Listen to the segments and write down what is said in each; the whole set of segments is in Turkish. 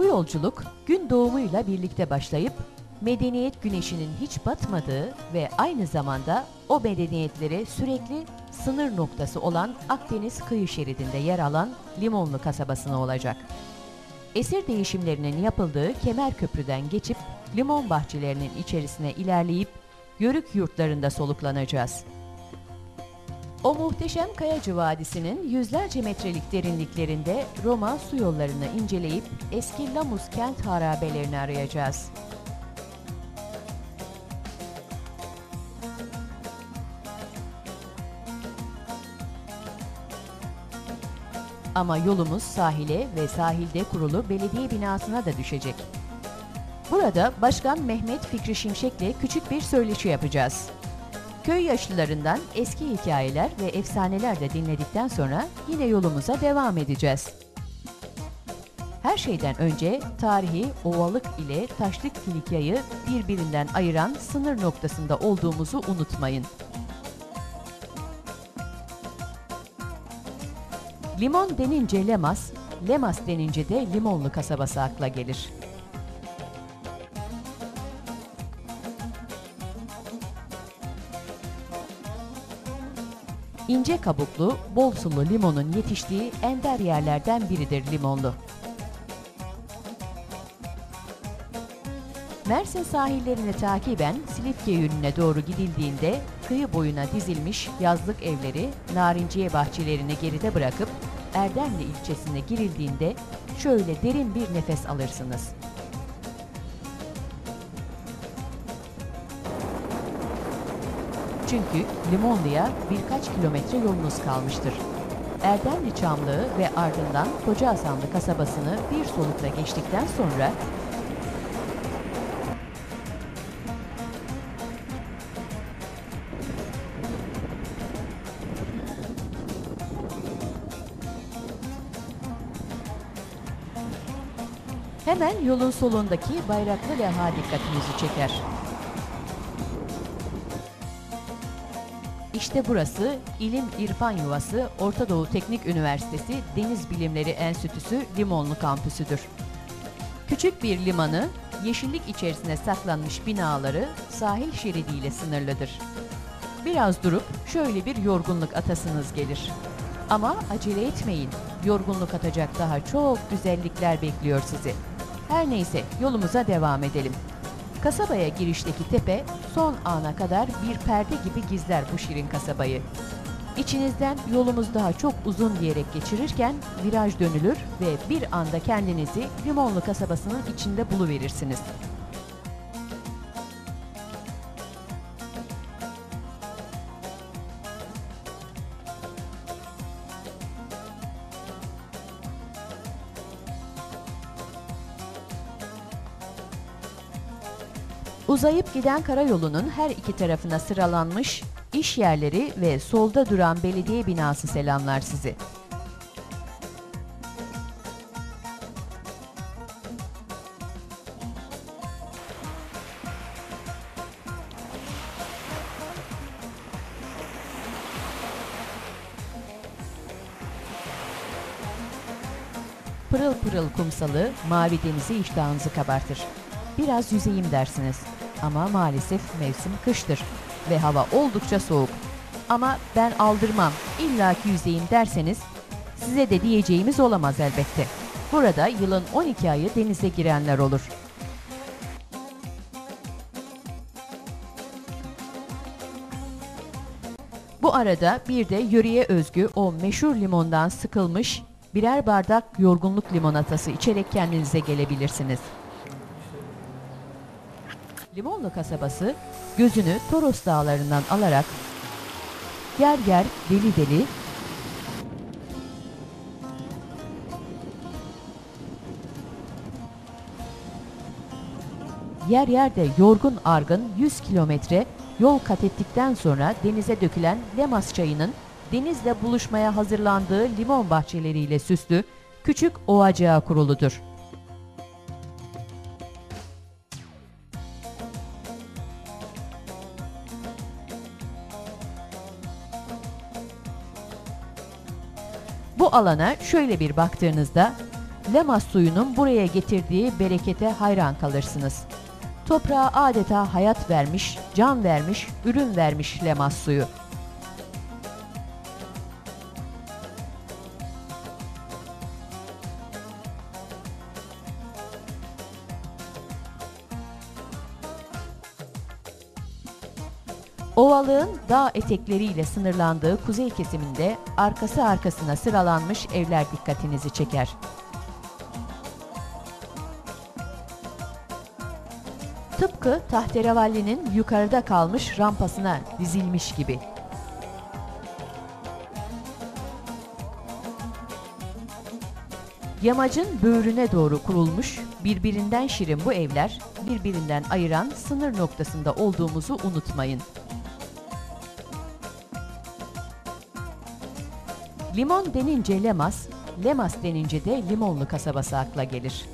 Bu yolculuk gün doğumuyla birlikte başlayıp medeniyet güneşinin hiç batmadığı ve aynı zamanda o medeniyetlere sürekli sınır noktası olan Akdeniz kıyı şeridinde yer alan Limonlu kasabasına olacak. Esir değişimlerinin yapıldığı Kemer Köprü'den geçip limon bahçelerinin içerisine ilerleyip Yörük yurtlarında soluklanacağız. O muhteşem Kayacı Vadisi'nin yüzlerce metrelik derinliklerinde Roma su yollarını inceleyip eski Lamus kent harabelerini arayacağız. Ama yolumuz sahile ve sahilde kurulu belediye binasına da düşecek. Burada Başkan Mehmet Fikri Şimşek'le küçük bir söyleşi yapacağız. Köy yaşlılarından eski hikayeler ve efsaneler de dinledikten sonra yine yolumuza devam edeceğiz. Her şeyden önce tarihi ovalık ile taşlık Filikayı birbirinden ayıran sınır noktasında olduğumuzu unutmayın. Limon denince Lemas, Lemas denince de Limonlu kasabası akla gelir. İnce kabuklu, bol sulu limonun yetiştiği ender yerlerden biridir Limonlu. Mersin sahillerini takiben Silifke yönüne doğru gidildiğinde kıyı boyuna dizilmiş yazlık evleri, narinciye bahçelerini geride bırakıp Erdemli ilçesine girildiğinde şöyle derin bir nefes alırsınız. Çünkü Limonlu'ya birkaç kilometre yolunuz kalmıştır. Erdemli Çamlığı ve ardından Koca Hasanlı kasabasını bir solukla geçtikten sonra hemen yolun solundaki bayraklı levha dikkatinizi çeker. İşte burası İlim İrfan Yuvası Orta Doğu Teknik Üniversitesi Deniz Bilimleri Enstitüsü Limonlu Kampüsüdür. Küçük bir limanı, yeşillik içerisine saklanmış binaları sahil şeridiyle sınırlıdır. Biraz durup şöyle bir yorgunluk atasınız gelir. Ama acele etmeyin. Yorgunluk atacak daha çok güzellikler bekliyor sizi. Her neyse yolumuza devam edelim. Kasabaya girişteki tepe son ana kadar bir perde gibi gizler bu şirin kasabayı. İçinizden yolumuz daha çok uzun diyerek geçirirken viraj dönülür ve bir anda kendinizi Limonlu kasabasının içinde buluverirsiniz. Uzayıp giden karayolunun her iki tarafına sıralanmış iş yerleri ve solda duran belediye binası selamlar sizi. Pırıl pırıl kumsalı, mavi denizi iştahınızı kabartır. Biraz yüzeyim dersiniz. Ama maalesef mevsim kıştır ve hava oldukça soğuk. Ama ben aldırmam, illaki yüzeyim derseniz size de diyeceğimiz olamaz elbette. Burada yılın 12 ayı denize girenler olur. Bu arada bir de yöreye özgü o meşhur limondan sıkılmış birer bardak yorgunluk limonatası içerek kendinize gelebilirsiniz. Limonlu kasabası gözünü Toros dağlarından alarak yer yer deli deli yer yer de yorgun argın 100 kilometre yol kat ettikten sonra denize dökülen Lemas çayının denizle buluşmaya hazırlandığı limon bahçeleriyle süslü küçük ovacağı kuruludur. Alana şöyle bir baktığınızda Lemas suyunun buraya getirdiği berekete hayran kalırsınız. Toprağa adeta hayat vermiş, can vermiş, ürün vermiş Lemas suyu. Ovalığın dağ etekleriyle sınırlandığı kuzey kesiminde arkası arkasına sıralanmış evler dikkatinizi çeker. Tıpkı tahterevallinin yukarıda kalmış rampasına dizilmiş gibi. Yamacın böğrüne doğru kurulmuş, birbirinden şirin bu evler, birbirinden ayıran sınır noktasında olduğumuzu unutmayın. Limon denince Lemas, Lemas denince de Limonlu kasabası akla gelir.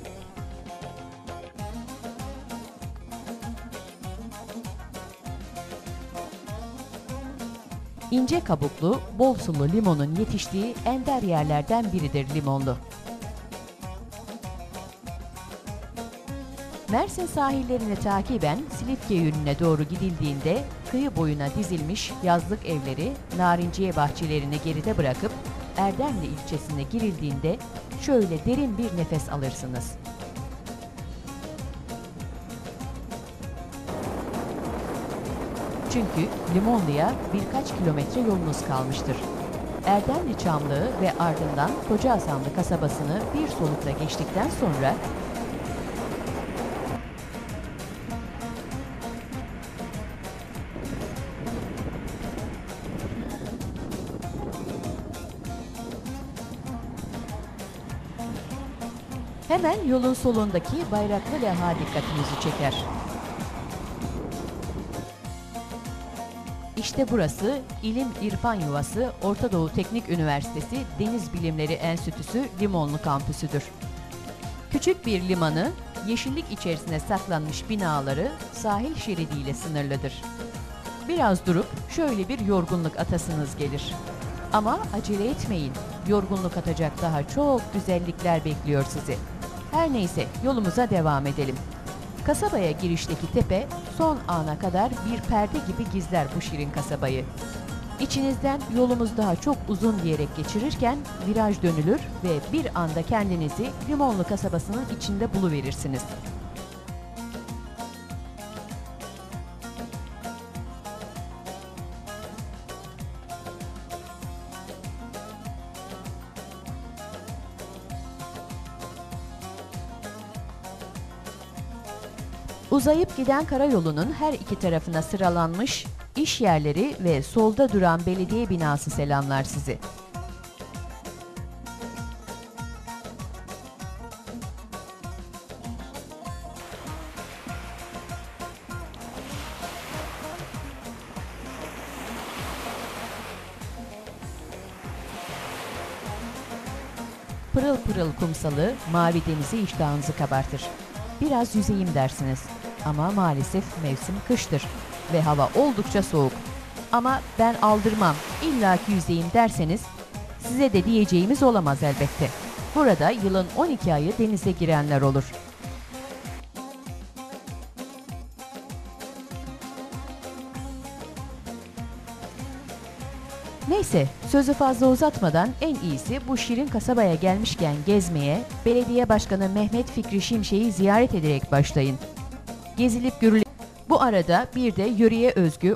İnce kabuklu, bol sulu limonun yetiştiği ender yerlerden biridir Limonlu. Mersin sahillerini takiben Silifke yönüne doğru gidildiğinde kıyı boyuna dizilmiş yazlık evleri narinciye bahçelerini geride bırakıp Erdemli ilçesine girildiğinde şöyle derin bir nefes alırsınız. Çünkü Limonlu'ya birkaç kilometre yolunuz kalmıştır. Erdemli Çamlığı ve ardından Koca Hasanlı kasabasını bir solukta geçtikten sonra Hemen yolun solundaki bayraklı levha dikkatinizi çeker. İşte burası İlim İrfan Yuvası Orta Doğu Teknik Üniversitesi Deniz Bilimleri Enstitüsü Limonlu Kampüsüdür. Küçük bir limanı, yeşillik içerisine saklanmış binaları sahil şeridiyle sınırlıdır. Biraz durup şöyle bir yorgunluk atasınız gelir. Ama acele etmeyin. Yorgunluk atacak daha çok güzellikler bekliyor sizi. Her neyse yolumuza devam edelim. Kasabaya girişteki tepe son ana kadar bir perde gibi gizler bu şirin kasabayı. İçinizden yolumuz daha çok uzun diyerek geçirirken viraj dönülür ve bir anda kendinizi Limonlu kasabasının içinde buluverirsiniz. Uzayıp giden karayolunun her iki tarafına sıralanmış iş yerleri ve solda duran belediye binası selamlar sizi. Pırıl pırıl kumsalı, mavi denizi iştahınızı kabartır. Biraz yüzeyim dersiniz. Ama maalesef mevsim kıştır ve hava oldukça soğuk. Ama ben aldırmam, illaki yüzeyim derseniz size de diyeceğimiz olamaz elbette. Burada yılın 12 ayı denize girenler olur. Neyse, sözü fazla uzatmadan en iyisi bu şirin kasabaya gelmişken gezmeye, belediye başkanı Mehmet Fikri Şimşek'i ziyaret ederek başlayın. Gezilip görülip bu arada bir de yöreye özgü